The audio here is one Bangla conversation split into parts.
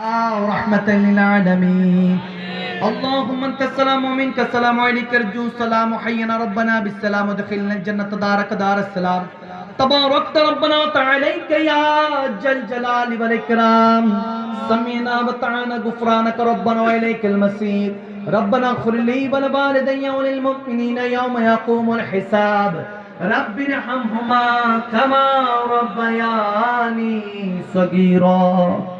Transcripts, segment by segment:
رحمة للعالمين. اللهم أنت السلام ومنك السلام عليك أرجو السلام. حينا ربنا بالسلام ودخلنا الجنة دارك دار السلام. تباركت ربنا وتعاليك يا جل جلال والإكرام. سمعنا وطعنا غفرانك ربنا وإليك المسير ربنا اغفر لي ولوالدي وللمؤمنين يوم يقوم الحساب. رب ارحمهما كما ربياني صغيرا.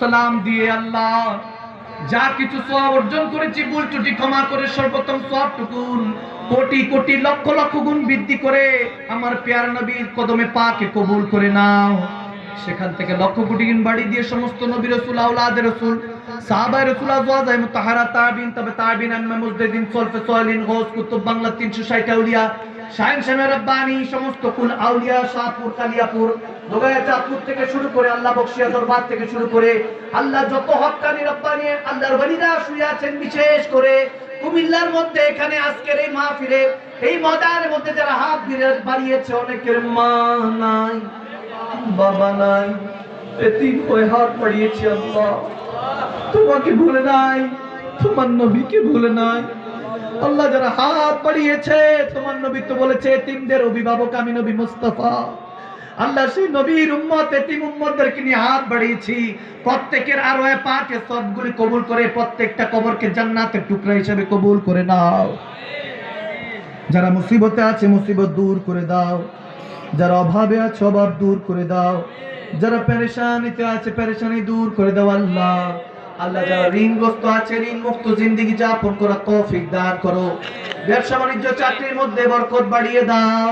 সালাম দিয়ে আল্লাহ যা কিছু সওয়াব অর্জন করেছি, ভুল ক্ষমা করে সর্বোত্তম সওয়াবটুকুন কোটি কোটি লক্ষ লক্ষ গুণ বৃদ্ধি করে আমার পেয়ার নবীর কদমে পাকে কবুল করে নাও। সেখান থেকে লক্ষ কোটি গুণ বাড়ি দিয়ে সমস্ত নবী রসুল আউলাদ রসুল, সাহাবায়ে রসুল আজওয়াজায়ে মুতাহারা তাবিন, তবে তাবিন আম্মা মুজদিদিন সলফে সালিন গৌস কুতুব বাংলা 360 আউলিয়া শাহিন শামে রব্বানি, সমস্ত কুল আউলিয়া, শাহপুর, কালিয়াপুর দোগায়া চাঁদপুর থেকে শুরু করে আল্লাহ বক্সিয়া দরবার থেকে শুরু করে আল্লাহ যত হক্কানি রব্বানি, আল্লাহর ওলিরা শুয়ে আছেন বিশেষ করে কুমিল্লার মধ্যে এখানে আজকের এই মাহফিলে, এই ময়দানের মধ্যে যারা হাত দিয়ে বাড়িয়েছে, অনেকের মা নাই। বাবা নাই। এতিম হাত আল্লাহ। তোমাকে ভুলে নাই, তোমার নবীকে ভুলে নাই। আল্লাহ যারা হাত তোমার নবী তো বলেছে এতিমদের অভিভাবক আমি নবী আল্লাহ সেই নবীর উম্মত এতিম উম্মতদেরকে নিয়ে হাত বাড়িয়েছি। প্রত্যেকের আরও পাকে সবগুলি কবুল করে, প্রত্যেকটা কবরকে জান্নাতের টুকরা হিসেবে কবুল করে নাও। যারা মুসিবতে আছে, মুসিবত দূর করে দাও। যারা অভাবে আছে, অভাব দূর করে দাও। যারা পেরেশানিতে আছে, পেরেশানি দূর করে দাও আল্লাহ। আল্লাহ যারা ঋণগ্রস্ত আছে ঋণ মুক্ত জিন্দিগি যাপন করা তৌফিক দান করো। ব্যবসা বাণিজ্য, চাকরির মধ্যে বরকত বাড়িয়ে দাও।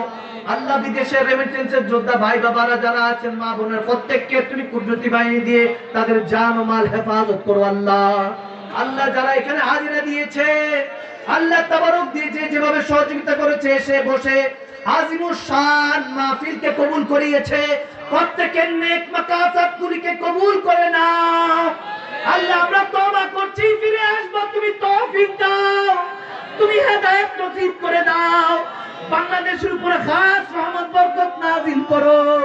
আল্লাহ বিদেশের রেমিটেন্সের যোদ্ধা ভাই বাবারা যারা আছেন, মা বোনের প্রত্যেককে তুমি কুদরতি বাহিনী দিয়ে তাদের জান ও মাল হেফাজত করো আল্লাহ। আল্লাহ যারা এখানে হাজিরা দিয়েছে, আল্লাহ তাবারক দিয়েছে যেভাবে সহযোগিতা করেছে এসে বসে কবুল করিয়েছে। প্রত্যেকের নেক কবুল করে নাও। আল্লাহ, আমরা করছি, ফিরে তুমি দাও। তুমি নসিব করে দাও। বাংলাদেশের উপরে খাস রহমত, বরকত নাজিল করো।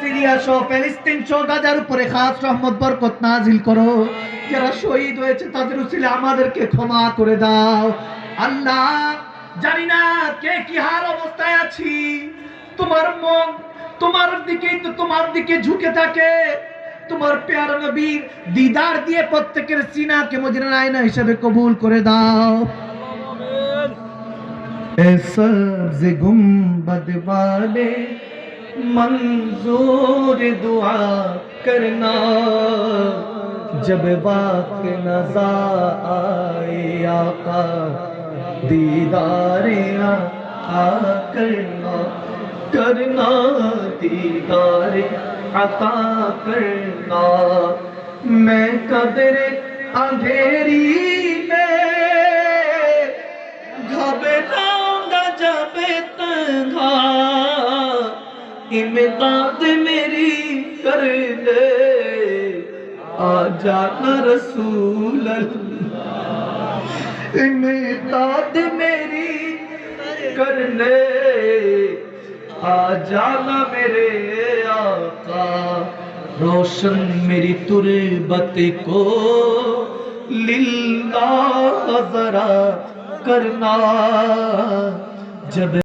সিরিয়া সহ ফিলিস্তিন সহ গাজার উপরে খাস রহমত, বরকত নাজিল করো। যারা শহীদ হয়েছে, তাদের আমাদেরকে ক্ষমা করে দাও। আল্লাহ জানি না কে কি হাল অবস্থায় আছি তোমার মন তোমার দিকেই তো তোমার দিকে ঝুঁকে থাকে তোমার পেয়ারা নবীর দিদার দিয়ে প্রত্যেকের সিনাকে মদিনার আয়না হিসেবে কবুল করে দাও এ সবজ গুম্বদ वाले मंजूर दुआ करना जब वक्त नजा आए आका دیدار عطا کرنا کرنا دیدار عطا کرنا۔ میں قدر اندھیری میں گھبراؤں گا جب تنہا۔ امداد میری کر لے۔ آ جانا رسول اللہ۔ इमदाद मेरी कर ले आ जाना मेरे आका। रोशन मेरी तुरबत को लिल्ला जरा करना। जब